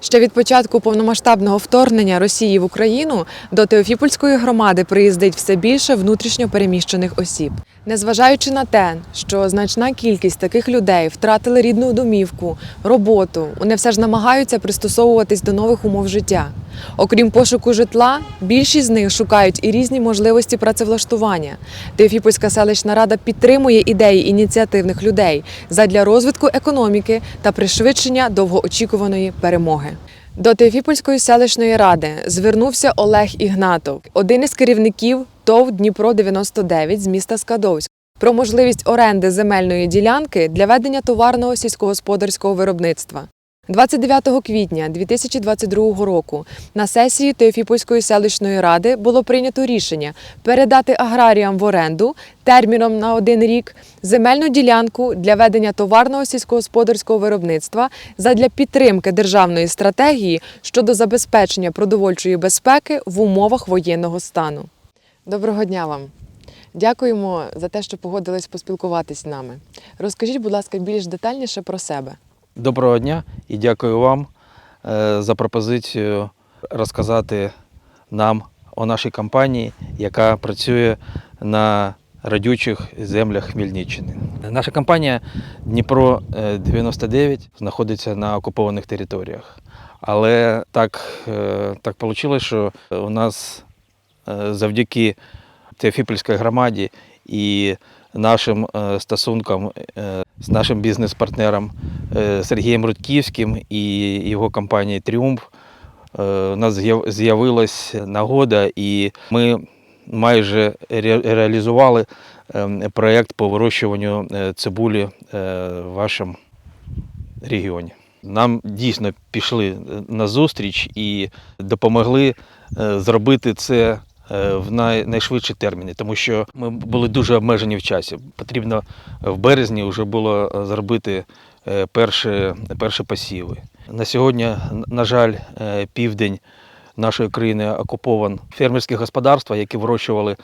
Ще від початку повномасштабного вторгнення Росії в Україну до Теофіпольської громади приїздить все більше внутрішньо переміщених осіб. Незважаючи на те, що значна кількість таких людей втратили рідну домівку, роботу, вони все ж намагаються пристосовуватись до нових умов життя. Окрім пошуку житла, більшість з них шукають і різні можливості працевлаштування. Теофіпольська селищна рада підтримує ідеї ініціативних людей задля розвитку економіки та пришвидшення довгоочікуваної перемоги. До Теофіпольської селищної ради звернувся Олег Ігнатов, один із керівників ТОВ Дніпро 99 з міста Скадовськ. Про можливість оренди земельної ділянки для ведення товарного сільськогосподарського виробництва. 29 квітня 2022 року на сесії Теофіпольської селищної ради було прийнято рішення передати аграріям в оренду терміном на один рік земельну ділянку для ведення товарного сільськогосподарського виробництва задля підтримки державної стратегії щодо забезпечення продовольчої безпеки в умовах воєнного стану. Доброго дня вам. Дякуємо за те, що погодились поспілкуватись з нами. Розкажіть, будь ласка, більш детальніше про себе. Доброго дня і дякую вам е, за пропозицію розказати нам о нашій компанії, яка працює на радючих землях Хмельниччини. Наша компанія Дніпро е, 99 знаходиться на окупованих територіях. Але так, е, так вийшло, що у нас е, завдяки Теофіпольській громаді і нашим е, стосункам е, з нашим бізнес-партнером е, Сергієм Рудківським і його компанією Тріумф е, у нас з'яв- з'явилась нагода, і ми майже реалізували е, проєкт по вирощуванню е, цибулі е, в вашому регіоні. Нам дійсно пішли на зустріч і допомогли е, зробити це е, в най, найшвидші терміни, тому що ми були дуже обмежені в часі. Потрібно в березні вже було е, зробити е, перші, перші посіви. На сьогодні, на жаль, е, південь нашої країни окупован фермерські господарства, які вирощували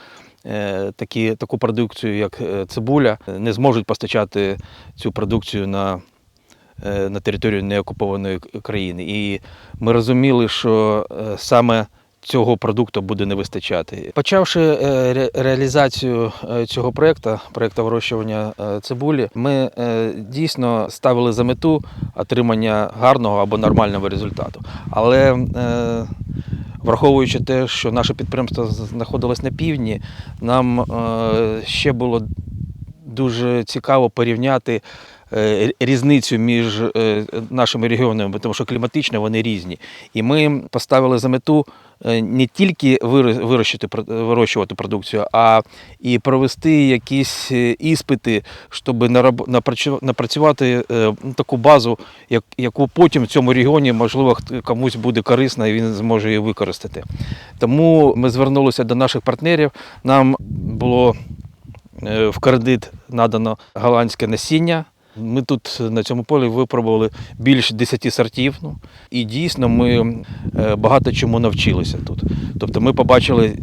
е, такі, таку продукцію, як е, цибуля, не зможуть постачати цю продукцію на е, на територію неокупованої країни. І ми розуміли, що е, саме цього продукту буде не вистачати. Почавши е, реалізацію е, цього проєкту, проєкту вирощування е, цибулі, ми дійсно ставили за мету отримання гарного або нормального результату. Але Враховуючи те, що наше підприємство знаходилось на півдні, нам ще було дуже цікаво порівняти різницю між е, нашими регіонами, тому що кліматично вони різні. І ми поставили за мету е, не тільки вирощити, вирощувати продукцію, а і провести якісь е, іспити, щоб напрацювати е, таку базу, яку потім в цьому регіоні, можливо, комусь буде корисна і він зможе її використати. Тому ми звернулися до наших партнерів. Нам було е, в кредит надано голландське насіння. Ми тут на цьому полі випробували більше 10 сортів. Ну, і дійсно ми е, багато чому навчилися тут. Тобто ми побачили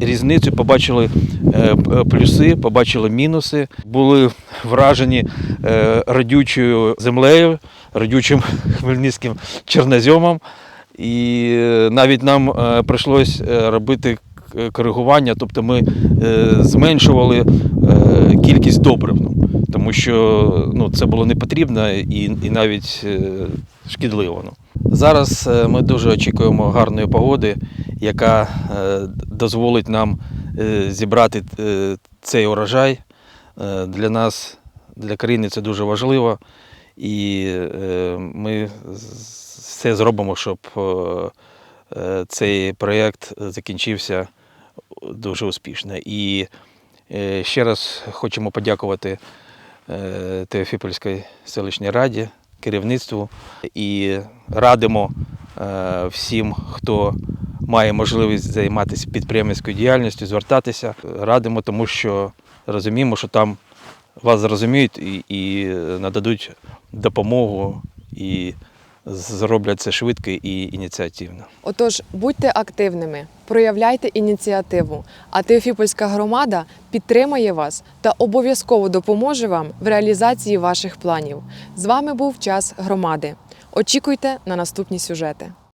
різницю, побачили е, плюси, побачили мінуси, були вражені е, радючою землею, радючим хмельницьким чорноземом. І е, навіть нам е, прийшлось е, робити коригування, тобто ми е, зменшували е, кількість добрив, ну, тому що ну, це було не потрібно і, і навіть е, шкідливо. Ну. Зараз е, ми дуже очікуємо гарної погоди, яка е, дозволить нам е, зібрати е, цей урожай. Е, Для нас, для країни це дуже важливо. І е, ми все зробимо, щоб е, е, цей проєкт закінчився дуже успішно. І е, ще раз хочемо подякувати е, Теофіпольській селищній раді, керівництву і радимо е, всім, хто має можливість займатися підприємницькою діяльністю, звертатися. Радимо, тому що розуміємо, що там вас зрозуміють і нададуть допомогу і зроблять це швидко і ініціативно. Отож, будьте активними, проявляйте ініціативу, а Теофіпольська громада підтримає вас та обов'язково допоможе вам в реалізації ваших планів. З вами був час громади. Очікуйте на наступні сюжети.